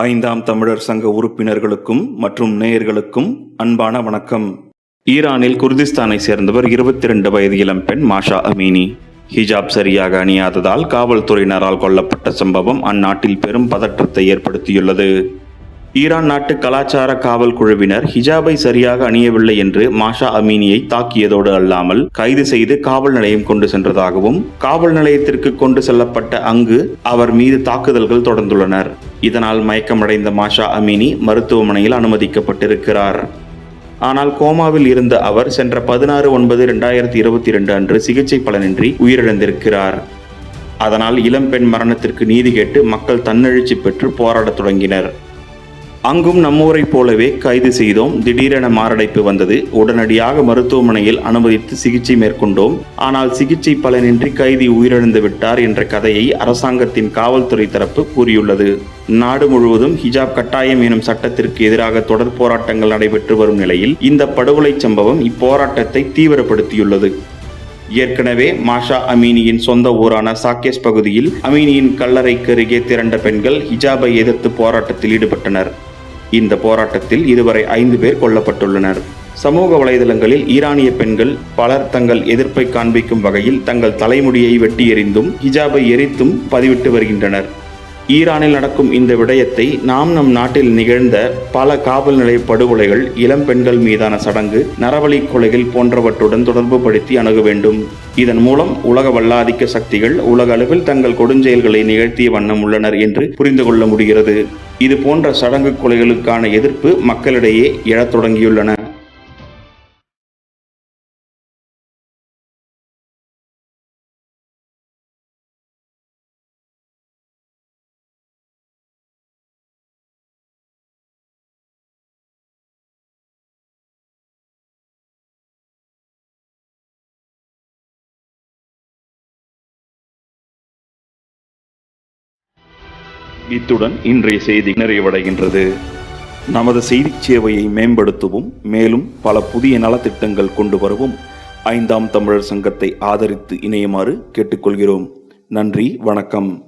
ஐந்தாம் தமிழர் சங்க உறுப்பினர்களுக்கும் மற்றும் நேயர்களுக்கும் அன்பான வணக்கம். ஈரானில் குர்திஸ்தானை சேர்ந்தவர் இருபத்தி ரெண்டு வயது இளம்பெண் மாஷா அமீனி. ஹிஜாப் சரியாக அணியாததால் காவல்துறையினரால் கொல்லப்பட்ட சம்பவம் அந்நாட்டில் பெரும் பதற்றத்தை ஏற்படுத்தியுள்ளது. ஈரான் நாட்டு கலாச்சார காவல் குழுவினர் ஹிஜாபை சரியாக அணியவில்லை என்று மாஷா அமீனியை தாக்கியதோடு அல்லாமல் கைது செய்து காவல் நிலையம் கொண்டு சென்றதாகவும் காவல் நிலையத்திற்கு கொண்டு செல்லப்பட்ட அங்கு அவர் மீது தாக்குதல்கள் தொடர்ந்துள்ளனர். இதனால் மயக்கமடைந்த மாஷா அமீனி மருத்துவமனையில் அனுமதிக்கப்பட்டிருக்கிறார். ஆனால் கோமாவில் இருந்த அவர் சென்ற பதினாறு ஒன்பது இரண்டாயிரத்தி இருபத்தி இரண்டு அன்று சிகிச்சை பலனின்றி உயிரிழந்திருக்கிறார். அதனால் இளம்பெண் மரணத்திற்கு நீதி கேட்டு மக்கள் தன்னெழுச்சி பெற்று போராடத் தொடங்கினர். அங்கும் நம்மூரைப் போலவே கைது செய்தோம். திடீரென மாரடைப்பு வந்தது. உடனடியாக மருத்துவமனையில் அனுமதித்து சிகிச்சை மேற்கொண்டோம். ஆனால் சிகிச்சை பலனின்றி கைதி உயிரிழந்து விட்டார் என்ற கதையை அரசாங்கத்தின் காவல்துறை தரப்பு கூறியுள்ளது. நாடு முழுவதும் ஹிஜாப் கட்டாயம் எனும் சட்டத்திற்கு எதிராக தொடர் போராட்டங்கள் நடைபெற்று வரும் நிலையில் இந்த படுகொலை சம்பவம் இப்போராட்டத்தை தீவிரப்படுத்தியுள்ளது. ஏற்கனவே மாஷா அமீனியின் சொந்த ஊரான சாக்கேஸ் பகுதியில் அமீனியின் கல்லறைக்கு அருகே திரண்ட பெண்கள் ஹிஜாபை எதிர்த்து போராட்டத்தில் ஈடுபட்டனர். இந்த போராட்டத்தில் இதுவரை ஐந்து பேர் கொல்லப்பட்டுள்ளனர். சமூக வலைதளங்களில் ஈரானிய பெண்கள் பலர் தங்கள் எதிர்ப்பை காண்பிக்கும் வகையில் தங்கள் தலைமுடியை வெட்டி எறிந்தும் ஹிஜாபை எரித்தும் பதிவிட்டு வருகின்றனர். ஈரானில் நடக்கும் இந்த விடயத்தை நாம் நம் நாட்டில் நிகழ்ந்த பல காவல் நிலைய படுகொலைகள் இளம் பெண்கள் மீதான சடங்கு நரவழி கொலைகள் போன்றவற்றுடன் தொடர்பு படுத்தி அணுக வேண்டும். இதன் மூலம் உலக வல்லாதிக்க சக்திகள் உலக அளவில் தங்கள் கொடுஞ்செயல்களை நிகழ்த்திய வண்ணம் உள்ளனர் என்று புரிந்து கொள்ள முடிகிறது. இது போன்ற சடங்கு கொலைகளுக்கான எதிர்ப்பு மக்களிடையே எழத் தொடங்கியுள்ளன. இத்துடன் இன்றைய செய்தி நிறைவடைகின்றது. நமது செய்தி சேவையை மேம்படுத்தவும் மேலும் பல புதிய நலத்திட்டங்கள் கொண்டு வரவும் ஐந்தாம் தமிழர் சங்கத்தை ஆதரித்து இணையுமாறு கேட்டுக்கொள்கிறோம். நன்றி வணக்கம்.